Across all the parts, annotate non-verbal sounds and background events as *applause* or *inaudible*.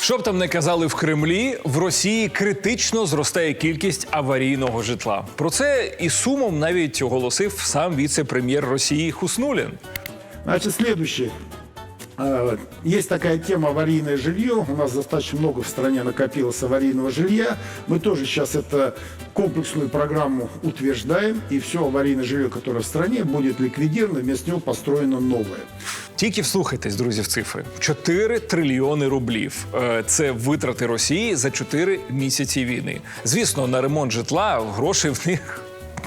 Щоб там не казали в Кремлі, в Росії критично зростає кількість аварійного житла. Про це і сумом навіть оголосив сам віце-прем'єр Росії Хуснулін. Значить, следующее. Э, Есть такая тема аварийное жилье. У нас достаточно много в стране накопилось аварийного жилья. Мы тоже сейчас это комплексную программу утверждаем. И все аварийное жилье, которое в стране, будет ликвидировано. Вместо него построено новое. Тільки вслухайтесь, друзі, в цифри: 4 трильйони рублів. Е, Це витрати Росії за 4 місяці війни. Звісно, на ремонт житла грошей в них.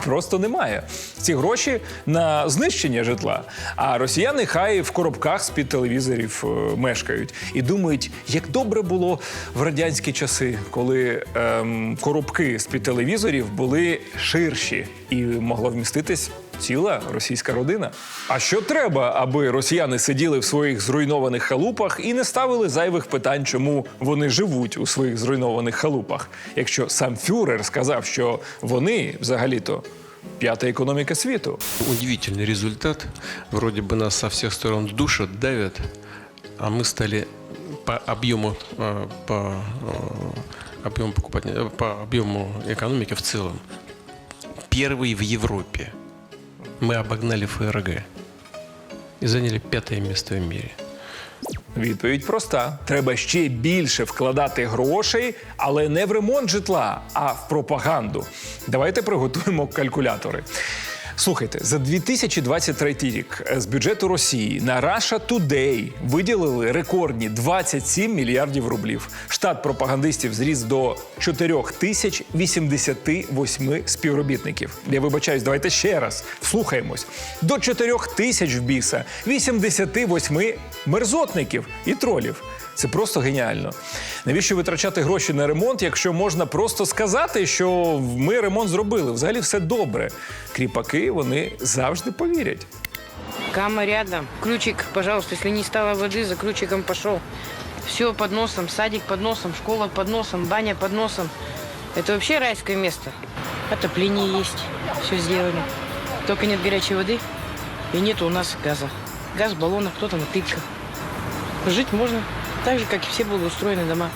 Просто немає ці гроші на знищення житла. А росіяни хай в коробках з-під телевізорів е, мешкають і думають, як добре було в радянські часи, коли ем, коробки з-під телевізорів були ширші і могло вміститись ціла російська родина. А що треба, аби росіяни сиділи в своїх зруйнованих халупах і не ставили зайвих питань, чому вони живуть у своїх зруйнованих халупах? Якщо сам фюрер сказав, що вони взагалі-то п'ята економіка світу. Удивительный результат. Вроде бы нас со всех сторон душат, давят, а мы стали по объему, э, по э, объему покупателя, по объему экономики в целом первый в Европе. Мы обогнали ФРГ и заняли пятое место в мире. Відповідь проста: треба ще більше вкладати грошей, але не в ремонт житла, а в пропаганду. Давайте приготуємо калькулятори. Слухайте, за 2023 рік з бюджету Росії на Russia Today виділили рекордні 27 мільярдів рублів. Штат пропагандистів зріс до 4088 співробітників. Я вибачаюсь, давайте ще раз вслухаємось. До 4000 в біса, 88 мерзотників і тролів. Це просто геніально. Навіщо витрачати гроші на ремонт, якщо можна просто сказати, що ми ремонт зробили? Взагалі все добре. Кріпаки вони завжди повірять. Кама рядом. Ключик, пожалуйста, если не стало воды, за ключиком пошел. Все под носом, садик под носом, школа под носом, баня под носом. Это вообще райское место. Отопление есть, все сделали. Только нет горячей воды и нет у нас газа. Газ в баллонах, кто-то на тытках. Жить можно так же, как и все благоустроенные дома.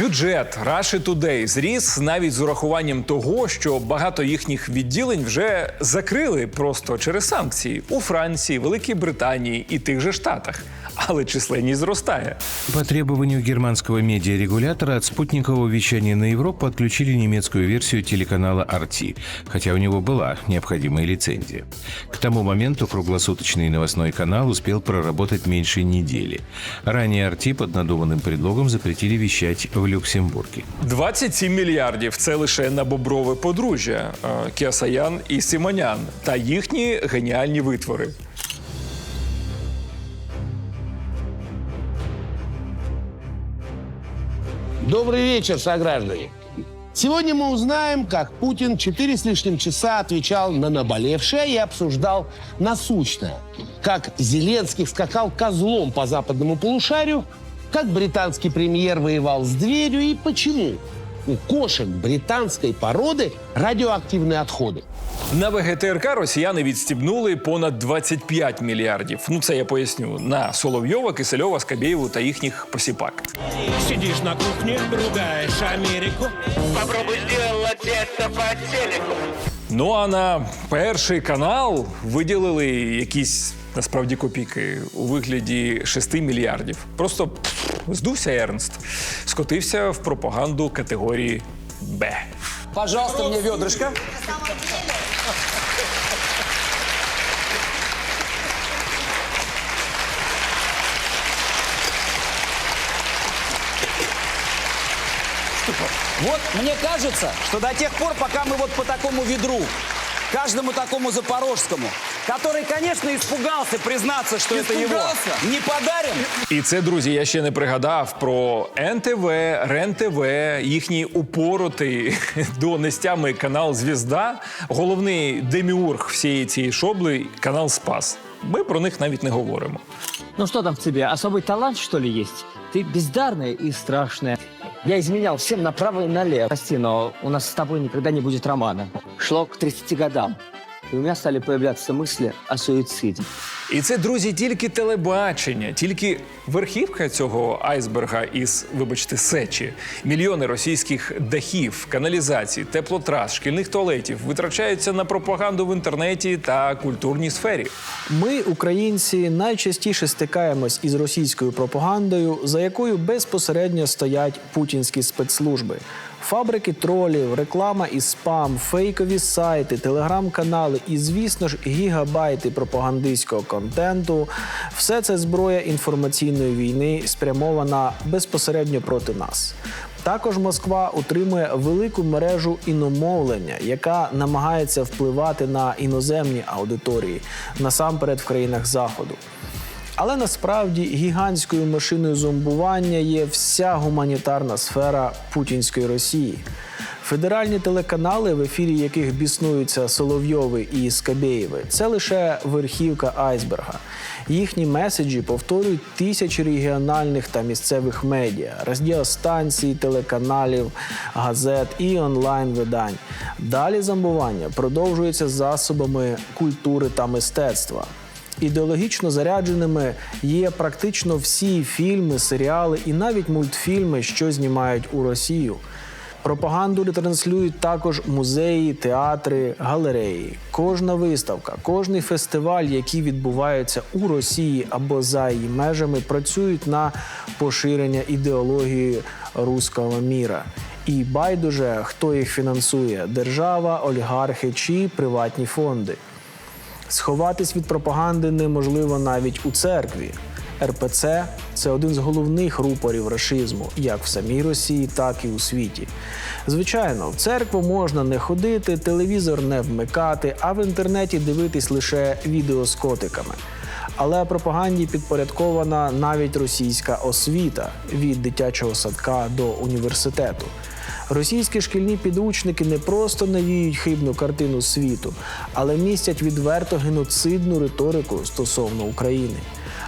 Бюджет Russia Today зріс навіть з урахуванням того, що багато їхніх відділень вже закрили просто через санкції у Франції, Великій Британії і тих же Штатах. Але численність зростає. По требованию германского медиарегулятора от спутникового вещания на Европу отключили немецкую версию телеканала RT, хотя у него была необходимая лицензия. К тому моменту круглосуточный новостной канал успел проработать меньше недели. Ранее RT под надуманным предлогом запретили вещать в Люксембурге. 27 мільярдів це лише на боброве подружжя е, Кіасаян і Симонян та їхні геніальні витвори. Добрый вечер, сограждане. Сегодня мы узнаем, как Путин четыре с лишним часа отвечал на наболевшее и обсуждал насущное. Как Зеленский скакал козлом по западному полушарию, как британский премьер воевал с дверью и почему у кошек британской породы радиоактивные отходы. На ВГТРК росіяни відстібнули понад 25 мільярдів. Ну це я поясню на Соловйова, Кисельова, Скабєєву та їхніх посіпак. Сидишь на кухне, ругаешь Америку. Попробуй сделать это по телеку. Ну а на перший канал виділили якісь насправді копійки у вигляді 6 мільярдів. Просто здувся Ернст, скотився в пропаганду категорії Б. Пожалуйста, мне ведрышко. Вот мне кажется, что до тех пор, пока мы вот по такому ведру, каждому такому запорожскому, который, конечно, испугался признаться, что это его, не подарим, І це, друзі, я ще не пригадав про НТВ, РЕН-ТВ, їхній упоротий *laughs* до нестями канал Звізда, головний деміург всієї цієї шобли канал Спас. Ми про них навіть не говоримо. Ну что там в тебе, особый талант, что ли, есть? Ты бездарная и страшная. Я изменял всем направо и налево. Прости, но у нас с тобой никогда не будет романа. Шло к 30 годам. И у меня стали появляться мысли о суициде. І це, друзі, тільки телебачення, тільки верхівка цього айсберга із, вибачте, сечі. Мільйони російських дахів, каналізацій, теплотрас, шкільних туалетів витрачаються на пропаганду в інтернеті та культурній сфері. Ми, українці, найчастіше стикаємось із російською пропагандою, за якою безпосередньо стоять путінські спецслужби. Фабрики тролів, реклама і спам, фейкові сайти, телеграм-канали і, звісно ж, гігабайти пропагандистського контенту все це зброя інформаційної війни, спрямована безпосередньо проти нас. Також Москва утримує велику мережу іномовлення, яка намагається впливати на іноземні аудиторії насамперед в країнах Заходу. Але насправді гігантською машиною зомбування є вся гуманітарна сфера путінської Росії. Федеральні телеканали, в ефірі яких біснуються Соловйови і Скабєєви, це лише верхівка айсберга. Їхні меседжі повторюють тисячі регіональних та місцевих медіа, радіостанцій, телеканалів, газет і онлайн-видань. Далі зомбування продовжується засобами культури та мистецтва. Ідеологічно зарядженими є практично всі фільми, серіали і навіть мультфільми, що знімають у Росію. Пропаганду ретранслюють також музеї, театри, галереї. Кожна виставка, кожний фестиваль, які відбуваються у Росії або за її межами, працюють на поширення ідеології руського міра. І байдуже, хто їх фінансує: держава, олігархи чи приватні фонди. Сховатись від пропаганди неможливо навіть у церкві. РПЦ це один з головних рупорів рашизму, як в самій Росії, так і у світі. Звичайно, в церкву можна не ходити, телевізор не вмикати, а в інтернеті дивитись лише відео з котиками. Але пропаганді підпорядкована навіть російська освіта від дитячого садка до університету. Російські шкільні підручники не просто навіють хибну картину світу, але містять відверто геноцидну риторику стосовно України.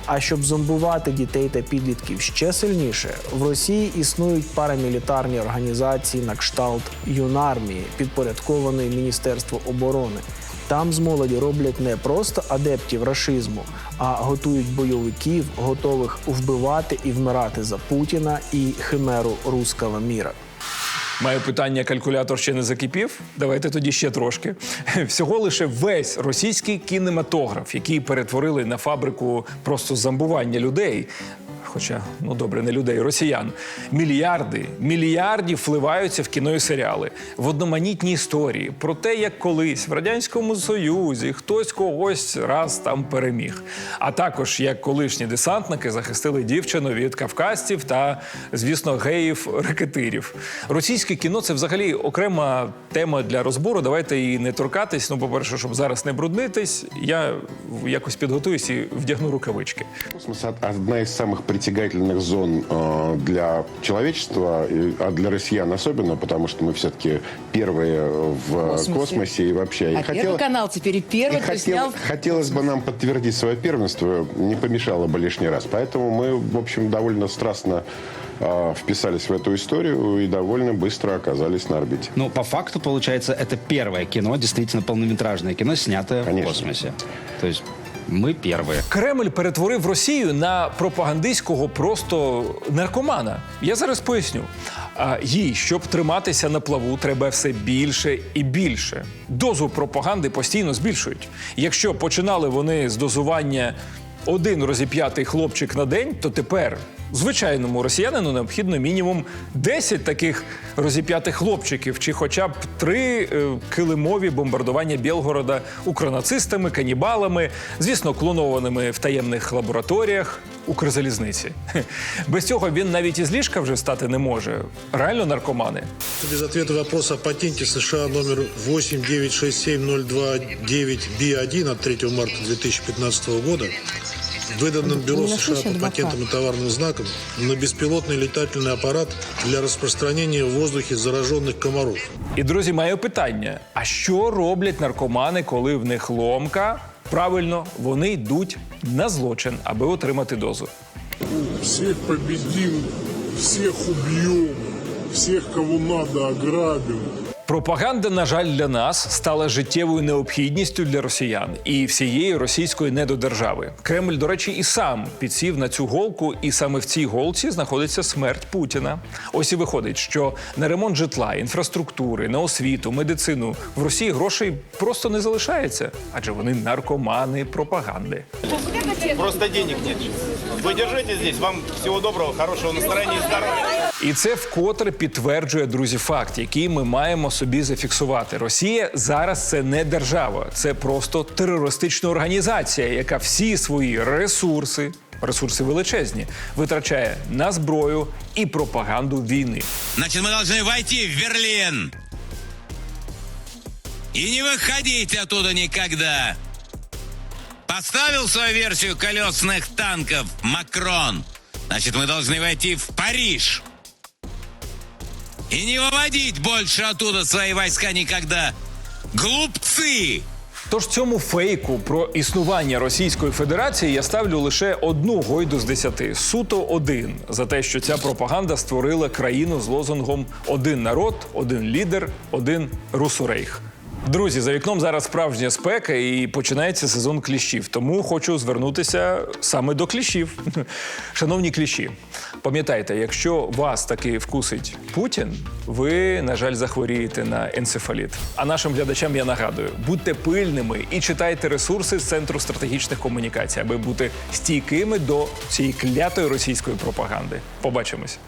А щоб зомбувати дітей та підлітків ще сильніше, в Росії існують парамілітарні організації на кшталт юнармії, підпорядкованої Міністерству оборони. Там з молоді роблять не просто адептів рашизму, а готують бойовиків, готових вбивати і вмирати за Путіна і химеру руського міра. Маю питання, калькулятор ще не закипів. Давайте тоді ще трошки. *laughs* Всього лише весь російський кінематограф, який перетворили на фабрику просто замбування людей. Хоча, ну добре, не людей, росіян. Мільярди, мільярдів вливаються в кіно і серіали в одноманітні історії про те, як колись в радянському союзі хтось когось раз там переміг. А також як колишні десантники захистили дівчину від кавказців та, звісно, геїв-рекетирів. Російське кіно це взагалі окрема тема для розбору. Давайте і не торкатись. Ну, по-перше, щоб зараз не бруднитись, я якось підготуюсь і вдягну рукавички. Одна из самых притягательных зон э, для человечества, и- а для россиян особенно, потому что мы все-таки первые в космосе. космосе, и вообще. И А Первый канал теперь и и первый, кто хотел- снял хотелось бы нам подтвердить свое первенство, не помешало бы лишний раз. Поэтому мы, в общем, довольно страстно э, вписались в эту историю и довольно быстро оказались на орбите. Ну, по факту, получается, это первое кино, действительно полнометражное кино, снятое Конечно. в космосе. То есть мы первые. Кремль перетворив Росію на пропагандистського просто наркомана. Я зараз поясню. А їй, щоб триматися на плаву, треба все більше і більше. Дозу пропаганди постійно збільшують. Якщо починали вони з дозування один розіп'ятий хлопчик на день, то тепер звичайному росіянину необхідно мінімум 10 таких розіп'ятих хлопчиків, чи хоча б три е, килимові бомбардування Білгорода укронацистами, канібалами, звісно, клонованими в таємних лабораторіях. Укрзалізниці. *laughs* Без цього він навіть із ліжка вже стати не може. Реально наркомани. Без ответа вопрос о патенте США номер 8967029B1 от 3 марта 2015 года, выданном Бюро США по патентам и товарным знакам на беспилотный летательный аппарат для распространения в воздухе зараженных комаров. І друзі, маю питання: а що роблять наркомани, коли в них ломка? Правильно, вони йдуть на злочин, аби отримати дозу. Всех победим, всех убьем, всех, кого надо, ограбим. Пропаганда, на жаль, для нас стала життєвою необхідністю для росіян і всієї російської недодержави. Кремль, до речі, і сам підсів на цю голку, і саме в цій голці знаходиться смерть Путіна. Ось і виходить, що на ремонт житла, інфраструктури, на освіту, медицину в Росії грошей просто не залишається, адже вони наркомани пропаганди. Просто денег нет. Вы держите здесь. Вам всего доброго, хорошего настроения и здоровья. І це вкотре підтверджує друзі факт, який ми маємо собі зафіксувати. Росія зараз це не держава, це просто терористична організація, яка всі свої ресурси, ресурси величезні, витрачає на зброю і пропаганду війни. Значит, мы должны войти в Берлин. И не выходить оттуда никогда. Поставил свою версию колесных танков Макрон. Значит, мы должны войти в Париж. И не выводить больше оттуда свои войска никогда. Глупцы! Тож цьому фейку про існування Російської Федерації я ставлю лише одну гойду з десяти суто один за те, що ця пропаганда створила країну з лозунгом Один народ, один лідер, один русурейх. Друзі, за вікном зараз справжня спека і починається сезон кліщів. Тому хочу звернутися саме до кліщів. *laughs* Шановні кліщі, пам'ятайте, якщо вас таки вкусить Путін, ви, на жаль, захворієте на енцефаліт. А нашим глядачам я нагадую: будьте пильними і читайте ресурси з центру стратегічних комунікацій, аби бути стійкими до цієї клятої російської пропаганди. Побачимось.